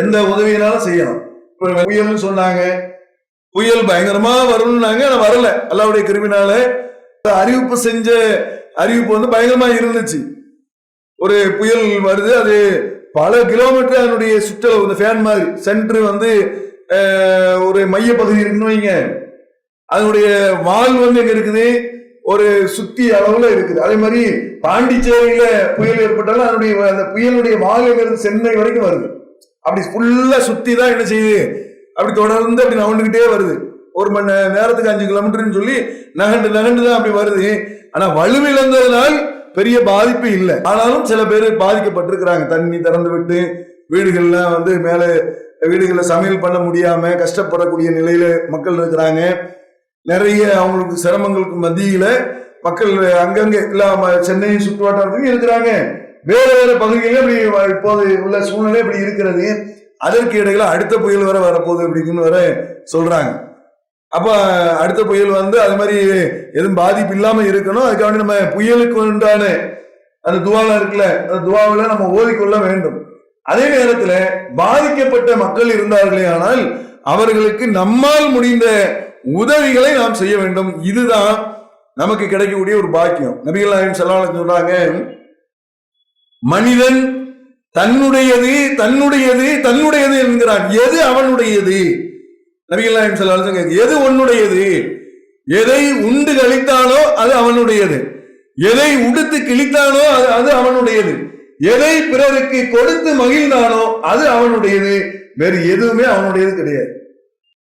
எந்த உதவியினாலும் செய்யணும். இப்போ புயல்னு சொன்னாங்க. புயல் பயங்கரமா வரும்னாங்க ஆனா வரல. அல்லாவுடைய கிருமினால அறிவிப்பு செஞ்ச அறிவிப்பு வந்து பயங்கரமா இருந்துச்சு. ஒரு புயல் வருது அது பல கிலோமீட்டர் அதனுடைய சுற்றளவு இந்த ஃபேன் மாதிரி சென்ட்ரு வந்து ஒரு மைய பகுதி இருக்குன்னு வைங்க. அதனுடைய வால் வந்து எங்க இருக்குது? ஒரு சுத்தி அளவுல இருக்குது. அதே மாதிரி பாண்டிச்சேரியில புயல் ஏற்பட்டாலும் அதனுடைய அந்த புயலுடைய வால் எங்க இருந்து சென்னை வரைக்கும் வருது. அப்படி ஃபுல்லா சுத்தி தான் என்ன செய்யுது? அப்படி தொடர்ந்து அப்படி நகண்டுகிட்டே வருது. ஒரு மணி நேரத்துக்கு அஞ்சு கிலோமீட்டர்னு சொல்லி நகண்டு நகண்டு தான் அப்படி வருது. ஆனா வலுவிழந்ததுனால் பெரிய பாதிப்பு இல்லை. ஆனாலும் சில பேர் பாதிக்கப்பட்டிருக்கிறாங்க. தண்ணி திறந்து விட்டு வீடுகள்லாம் வந்து மேலே வீடுகளில் சமையல் பண்ண முடியாம கஷ்டப்படக்கூடிய நிலையில மக்கள் இருக்கிறாங்க. நிறைய அவங்களுக்கு சிரமங்களுக்கு மத்தியில மக்கள் அங்கங்க இல்லாம சென்னை சுற்றுவட்டாரத்துக்கு இருக்கிறாங்க. வேறு வேறு பகுதிகளில் இப்படி இப்போது உள்ள சூழ்நிலை இப்படி இருக்கிறது. அதற்கு இடையில அடுத்த புயல் வர வரப்போகுது அப்படின்னு வர சொல்றாங்க. அப்ப அடுத்த புயல் வந்து அது மாதிரி எதுவும் பாதிப்பு இல்லாம இருக்கணும். அதுக்காக நம்ம புயலுக்கு உண்டான அந்த துவாலாம் இருக்குல்ல அந்த துவாவில் நம்ம ஓதிக்கொள்ள வேண்டும். அதே நேரத்துல பாதிக்கப்பட்ட மக்கள் இருந்தார்களே ஆனால் அவர்களுக்கு நம்மால் முடிந்த உதவிகளை நாம் செய்ய வேண்டும். இதுதான் நமக்கு கிடைக்கக்கூடிய ஒரு பாக்கியம். நபிகள் நாயகம் செல்லாலும் சொல்றாங்க மனிதன் தன்னுடையது தன்னுடையது தன்னுடையது என்கிறான். எது அவனுடையது? நபிகள் நாயகம் செல்லாலும் எது உன்னுடையது? எதை உண்டு கழித்தானோ அது அவனுடையது. எதை உடுத்து கிழித்தானோ அது அது அவனுடையது. எதை பிறருக்கு கொடுத்து மகிழ்ந்தானோ அது அவனுடையது. வேறு எதுவுமே அவனுடையது கிடையாது.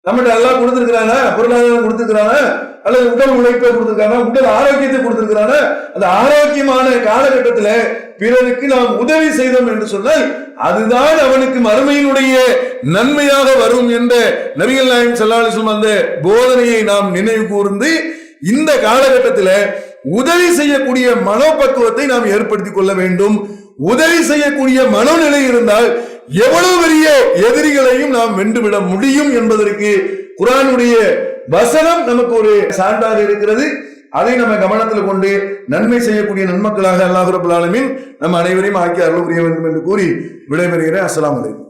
நம்மகிட்ட எல்லாம் கொடுத்திருக்கிறானா? பொருளாதாரம் கொடுத்திருக்கிறானா? அல்லது உடல் உழைப்பை கொடுத்திருக்கானா உடல் ஆரோக்கியத்தை கொடுத்திருக்கிறானா அந்த ஆரோக்கியமான காலகட்டத்தில் பிறருக்கு நாம் உதவி செய்தோம் என்று சொன்னால் அதுதான் அவனுக்கு மறுமையினுடைய நன்மையாக வரும் என்ற நபிகள் நாயன் செல்லாலிசம் அந்த போதனையை நாம் நினைவு கூர்ந்து இந்த காலகட்டத்தில் உதவி செய்யக்கூடிய மனோபக்குவத்தை நாம் ஏற்படுத்திக் கொள்ள வேண்டும். உதவி செய்யக்கூடிய மனநிலை இருந்தால் எவ்வளவு பெரிய எதிரிகளையும் நாம் வென்றுவிட முடியும் என்பதற்கு குரானுடைய வசனம் நமக்கு ஒரு சான்றாக இருக்கிறது. அதை நம்ம கவனத்தில் கொண்டு நன்மை செய்யக்கூடிய நன்மக்களாக அல்லாஹ் ரபுல் நம்ம அனைவரையும் ஆக்கி அருள் புரிய வேண்டும் என்று கூறி விடைபெறுகிறேன். அஸ்லாம் வலைக்கும்